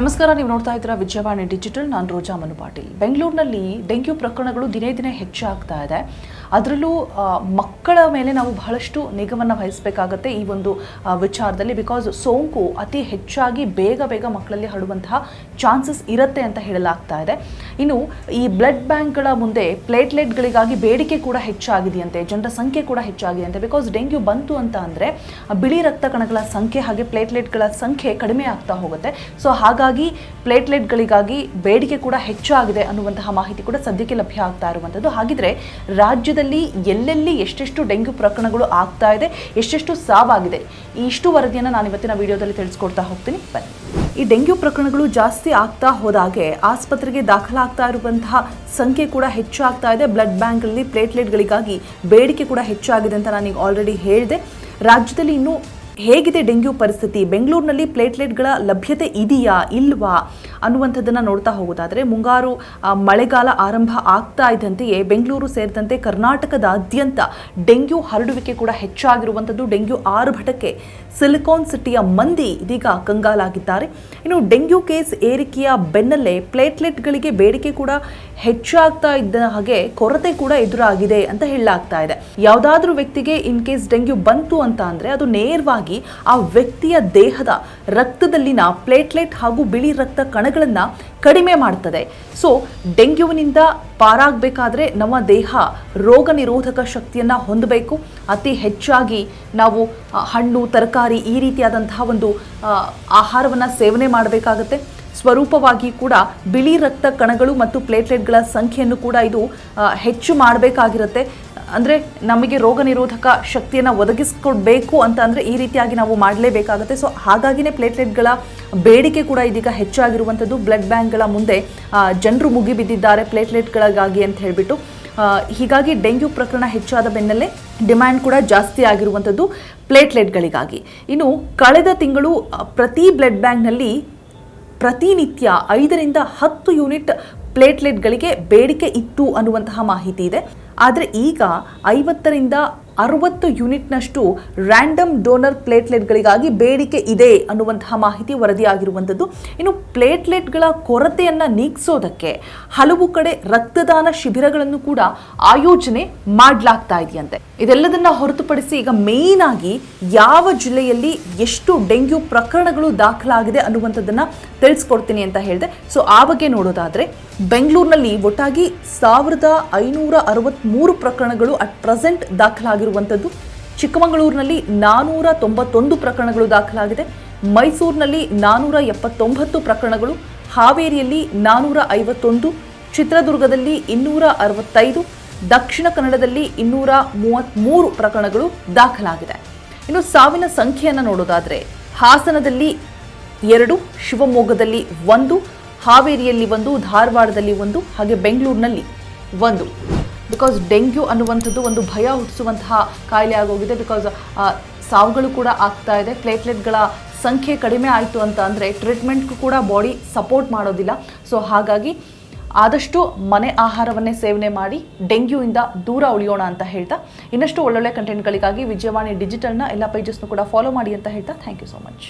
ನಮಸ್ಕಾರ, ನೀವು ನೋಡ್ತಾ ಇದ್ದೀರಾ ವಿಜಯವಾಣಿ ಡಿಜಿಟಲ್. ನಾನು ರೋಜಾ ಮನು ಪಾಟೀಲ್. ಬೆಂಗಳೂರಿನಲ್ಲಿ ಡೆಂಗ್ಯೂ ಪ್ರಕರಣಗಳು ದಿನೇ ದಿನೇ ಹೆಚ್ಚಾಗ್ತಾ ಇದೆ. ಅದರಲ್ಲೂ ಮಕ್ಕಳ ಮೇಲೆ ನಾವು ಬಹಳಷ್ಟು ನಿಗವನ್ನು ವಹಿಸಬೇಕಾಗತ್ತೆ ಈ ಒಂದು ವಿಚಾರದಲ್ಲಿ ಬಿಕಾಸ್ ಸೋಂಕು ಅತಿ ಹೆಚ್ಚಾಗಿ ಬೇಗ ಬೇಗ ಮಕ್ಕಳಲ್ಲಿ ಹರಡುವಂತಹ ಚಾನ್ಸಸ್ ಇರುತ್ತೆ ಅಂತ ಹೇಳಲಾಗ್ತಾ ಇದೆ. ಇನ್ನು, ಈ ಬ್ಲಡ್ ಬ್ಯಾಂಕ್ಗಳ ಮುಂದೆ ಪ್ಲೇಟ್ಲೆಟ್ಗಳಿಗಾಗಿ ಬೇಡಿಕೆ ಕೂಡ ಹೆಚ್ಚಾಗಿದೆಯಂತೆ, ಜನರ ಸಂಖ್ಯೆ ಕೂಡ ಹೆಚ್ಚಾಗಿದೆಯಂತೆ. ಬಿಕಾಸ್ ಡೆಂಗ್ಯೂ ಬಂತು ಅಂತ ಅಂದರೆ ಬಿಳಿ ರಕ್ತ ಕಣಗಳ ಸಂಖ್ಯೆ ಹಾಗೆ ಪ್ಲೇಟ್ಲೆಟ್ಗಳ ಸಂಖ್ಯೆ ಕಡಿಮೆ ಆಗ್ತಾ ಹೋಗುತ್ತೆ. ಸೊ ಹಾಗಾಗಿ ಪ್ಲೇಟ್ಲೆಟ್ಗಳಿಗಾಗಿ ಬೇಡಿಕೆ ಕೂಡ ಹೆಚ್ಚಾಗಿದೆ ಅನ್ನುವಂತಹ ಮಾಹಿತಿ ಕೂಡ ಸದ್ಯಕ್ಕೆ ಲಭ್ಯ ಆಗ್ತಾ ಇರುವಂಥದ್ದು. ಹಾಗಿದ್ರೆ ರಾಜ್ಯದಲ್ಲಿ ಎಲ್ಲೆಲ್ಲಿ ಎಷ್ಟೆಷ್ಟು ಡೆಂಗ್ಯೂ ಪ್ರಕರಣಗಳು ಆಗ್ತಾ ಇದೆ, ಎಷ್ಟೆಷ್ಟು ಸಾವಾಗಿದೆ ಇಷ್ಟು ವರದಿಯನ್ನು ನಾನು ಇವತ್ತಿನ ವಿಡಿಯೋದಲ್ಲಿ ತಿಳಿಸ್ಕೊಡ್ತಾ ಹೋಗ್ತೀನಿ. ಬನ್ನಿ. ಈ ಡೆಂಗ್ಯೂ ಪ್ರಕರಣಗಳು ಜಾಸ್ತಿ ಆಗ್ತಾ ಹೋದಾಗೆ ಆಸ್ಪತ್ರೆಗೆ ದಾಖಲಾಗ್ತಾ ಇರುವಂತಹ ಸಂಖ್ಯೆ ಕೂಡ ಹೆಚ್ಚಾಗ್ತಾ ಇದೆ. ಬ್ಲಡ್ ಬ್ಯಾಂಕ್ಗಳಲ್ಲಿ ಪ್ಲೇಟ್ಲೆಟ್ಗಳಿಗಾಗಿ ಬೇಡಿಕೆ ಕೂಡ ಹೆಚ್ಚಾಗಿದೆ ಅಂತ ನಾನೀಗ ಆಲ್ರೆಡಿ ಹೇಳಿದೆ. ರಾಜ್ಯದಲ್ಲಿ ಇನ್ನೂ ಹೇಗಿದೆ ಡೆಂಗ್ಯೂ ಪರಿಸ್ಥಿತಿ? ಬೆಂಗಳೂರಿನಲ್ಲಿ ಪ್ಲೇಟ್ಲೆಟ್ಗಳ ಲಭ್ಯತೆ ಇದೆಯಾ, ಇಲ್ವಾ ಅನ್ನುವಂಥದ್ದನ್ನು ನೋಡ್ತಾ ಹೋಗೋದಾದರೆ, ಮುಂಗಾರು ಮಳೆಗಾಲ ಆರಂಭ ಆಗ್ತಾ ಇದ್ದಂತೆಯೇ ಬೆಂಗಳೂರು ಸೇರಿದಂತೆ ಕರ್ನಾಟಕದಾದ್ಯಂತ ಡೆಂಗ್ಯೂ ಹರಡುವಿಕೆ ಕೂಡ ಹೆಚ್ಚಾಗಿರುವಂಥದ್ದು. ಡೆಂಗ್ಯೂ ಆರ್ಭಟಕ್ಕೆ ಸಿಲಿಕಾನ್ ಸಿಟಿಯ ಮಂದಿ ಇದೀಗ ಕಂಗಾಲಾಗಿದ್ದಾರೆ. ಇನ್ನು ಡೆಂಗ್ಯೂ ಕೇಸ್ ಏರಿಕೆಯ ಬೆನ್ನಲ್ಲೇ ಪ್ಲೇಟ್ಲೆಟ್ಗಳಿಗೆ ಬೇಡಿಕೆ ಕೂಡ ಹೆಚ್ಚಾಗ್ತಾ ಇದ್ದ ಹಾಗೆ ಕೊರತೆ ಕೂಡ ಎದುರಾಗಿದೆ ಅಂತ ಹೇಳಲಾಗ್ತಾ ಇದೆ. ಯಾವುದಾದ್ರೂ ವ್ಯಕ್ತಿಗೆ ಇನ್ ಕೇಸ್ ಡೆಂಗ್ಯೂ ಬಂತು ಅಂತ ಅಂದರೆ ಅದು ನೇರವಾಗಿ ಆ ವ್ಯಕ್ತಿಯ ದೇಹದ ರಕ್ತದಲ್ಲಿನ ಪ್ಲೇಟ್ಲೆಟ್ ಹಾಗೂ ಬಿಳಿ ರಕ್ತ ಕಣಗಳನ್ನ ಕಡಿಮೆ ಮಾಡ್ತದೆ. ಸೊ, ಡೆಂಗ್ಯೂವಿನಿಂದ ಪಾರಾಗಬೇಕಾದ್ರೆ ನಮ್ಮ ದೇಹ ರೋಗ ನಿರೋಧಕ ಶಕ್ತಿಯನ್ನು ಹೊಂದಬೇಕು. ಅತಿ ಹೆಚ್ಚಾಗಿ ನಾವು ಹಣ್ಣು, ತರಕಾರಿ ಈ ರೀತಿಯಾದಂತಹ ಒಂದು ಆಹಾರವನ್ನು ಸೇವನೆ ಮಾಡಬೇಕಾಗತ್ತೆ. ಸ್ವರೂಪವಾಗಿ ಕೂಡ ಬಿಳಿ ರಕ್ತ ಕಣಗಳು ಮತ್ತು ಪ್ಲೇಟ್ಲೆಟ್ಗಳ ಸಂಖ್ಯೆಯನ್ನು ಕೂಡ ಇದು ಹೆಚ್ಚು ಮಾಡಬೇಕಾಗಿರುತ್ತೆ. ಅಂದರೆ ನಮಗೆ ರೋಗ ನಿರೋಧಕ ಶಕ್ತಿಯನ್ನು ಒದಗಿಸ್ಕೊಡ್ಬೇಕು ಅಂತ ಅಂದರೆ ಈ ರೀತಿಯಾಗಿ ನಾವು ಮಾಡಲೇಬೇಕಾಗುತ್ತೆ. ಸೊ ಹಾಗಾಗಿನೇ ಪ್ಲೇಟ್ಲೆಟ್ಗಳ ಬೇಡಿಕೆ ಕೂಡ ಇದೀಗ ಹೆಚ್ಚಾಗಿರುವಂಥದ್ದು. ಬ್ಲಡ್ ಬ್ಯಾಂಕ್ಗಳ ಮುಂದೆ ಜನರು ಮುಗಿಬಿದ್ದಿದ್ದಾರೆ ಪ್ಲೇಟ್ಲೆಟ್ಗಳಿಗಾಗಿ ಅಂತ ಹೇಳಿಬಿಟ್ಟು. ಹೀಗಾಗಿ ಡೆಂಗ್ಯೂ ಪ್ರಕರಣ ಹೆಚ್ಚಾದ ಬೆನ್ನಲ್ಲೇ ಡಿಮ್ಯಾಂಡ್ ಕೂಡ ಜಾಸ್ತಿ ಆಗಿರುವಂಥದ್ದು ಪ್ಲೇಟ್ಲೆಟ್ಗಳಿಗಾಗಿ ಇನ್ನು ಕಳೆದ ತಿಂಗಳು ಪ್ರತಿ ಬ್ಲಡ್ ಬ್ಯಾಂಕ್ನಲ್ಲಿ ಪ್ರತಿನಿತ್ಯ ಐದರಿಂದ ಹತ್ತು ಯೂನಿಟ್ ಪ್ಲೇಟ್ಲೆಟ್ಗಳಿಗೆ ಬೇಡಿಕೆ ಇತ್ತು ಅನ್ನುವಂತಹ ಮಾಹಿತಿ ಇದೆ. ಆದರೆ ಈಗ ಐವತ್ತರಿಂದ ಅರವತ್ತು ಯೂನಿಟ್ನಷ್ಟು ರ್ಯಾಂಡಮ್ ಡೋನರ್ ಪ್ಲೇಟ್ಲೆಟ್ಗಳಿಗಾಗಿ ಬೇಡಿಕೆ ಇದೆ ಅನ್ನುವಂತಹ ಮಾಹಿತಿ ವರದಿಯಾಗಿರುವಂಥದ್ದು. ಇನ್ನು ಪ್ಲೇಟ್ಲೆಟ್ಗಳ ಕೊರತೆಯನ್ನು ನೀಗಿಸೋದಕ್ಕೆ ಹಲವು ಕಡೆ ರಕ್ತದಾನ ಶಿಬಿರಗಳನ್ನು ಕೂಡ ಆಯೋಜನೆ ಮಾಡಲಾಗ್ತಾ ಇದೆಯಂತೆ. ಇದೆಲ್ಲದನ್ನ ಹೊರತುಪಡಿಸಿ ಈಗ ಮೇಯ್ನ್ ಆಗಿ ಯಾವ ಜಿಲ್ಲೆಯಲ್ಲಿ ಎಷ್ಟು ಡೆಂಗ್ಯೂ ಪ್ರಕರಣಗಳು ದಾಖಲಾಗಿದೆ ಅನ್ನುವಂಥದ್ದನ್ನು ತಿಳಿಸ್ಕೊಡ್ತೀನಿ ಅಂತ ಹೇಳಿದೆ. ಸೊ, ಆ ಬಗ್ಗೆ ನೋಡೋದಾದ್ರೆ ಬೆಂಗಳೂರಿನಲ್ಲಿ ಒಟ್ಟಾಗಿ ಸಾವಿರದ ಐನೂರ ಅರವತ್ತ್ಮೂರು ಪ್ರಕರಣಗಳು ಅಟ್ ಪ್ರೆಸೆಂಟ್ ದಾಖಲಾಗಿರುವಂಥದ್ದು ಚಿಕ್ಕಮಗಳೂರಿನಲ್ಲಿ ನಾನೂರ ತೊಂಬತ್ತೊಂದು ಪ್ರಕರಣಗಳು ದಾಖಲಾಗಿದೆ. ಮೈಸೂರಿನಲ್ಲಿ ನಾನೂರ ಎಪ್ಪತ್ತೊಂಬತ್ತು ಪ್ರಕರಣಗಳು. ಹಾವೇರಿಯಲ್ಲಿ ನಾನೂರ ಐವತ್ತೊಂದು ಚಿತ್ರದುರ್ಗದಲ್ಲಿ ಇನ್ನೂರ ಅರವತ್ತೈದು ದಕ್ಷಿಣ ಕನ್ನಡದಲ್ಲಿ ಇನ್ನೂರ ಮೂವತ್ತ್ಮೂರು ಪ್ರಕರಣಗಳು ದಾಖಲಾಗಿದೆ. ಇನ್ನು ಸಾವಿನ ಸಂಖ್ಯೆಯನ್ನು ನೋಡೋದಾದರೆ, ಹಾಸನದಲ್ಲಿ ಎರಡು, ಶಿವಮೊಗ್ಗದಲ್ಲಿ ಒಂದು, ಹಾವೇರಿಯಲ್ಲಿ ಒಂದು, ಧಾರವಾಡದಲ್ಲಿ ಒಂದು, ಹಾಗೆ ಬೆಂಗಳೂರಿನಲ್ಲಿ ಒಂದು. ಬಿಕಾಸ್ ಡೆಂಗ್ಯೂ ಅನ್ನುವಂಥದ್ದು ಒಂದು ಭಯ ಹುಟ್ಟಿಸುವಂತಹ ಕಾಯಿಲೆ ಆಗೋಗಿದೆ. ಬಿಕಾಸ್ ಸಾವುಗಳು ಕೂಡ ಆಗ್ತಾ ಇದೆ. ಪ್ಲೇಟ್ಲೆಟ್ಗಳ ಸಂಖ್ಯೆ ಕಡಿಮೆ ಆಯಿತು ಅಂತ ಅಂದರೆ ಟ್ರೀಟ್ಮೆಂಟ್ಗೂ ಕೂಡ ಬಾಡಿ ಸಪೋರ್ಟ್ ಮಾಡೋದಿಲ್ಲ. ಸೊ ಹಾಗಾಗಿ ಆದಷ್ಟು ಮನೆ ಆಹಾರವನ್ನೇ ಸೇವನೆ ಮಾಡಿ ಡೆಂಗ್ಯೂಯಿಂದ ದೂರ ಉಳಿಯೋಣ ಅಂತ ಹೇಳ್ತಾ, ಇನ್ನಷ್ಟು ಒಳ್ಳೊಳ್ಳೆ ಕಂಟೆಂಟ್ಗಳಿಗಾಗಿ ವಿಜಯವಾಣಿ ಡಿಜಿಟಲ್ನ ಎಲ್ಲ ಪೇಜಸ್ನು ಕೂಡ ಫಾಲೋ ಮಾಡಿ ಅಂತ ಹೇಳ್ತಾ ಥ್ಯಾಂಕ್ ಯು ಸೊ ಮಚ್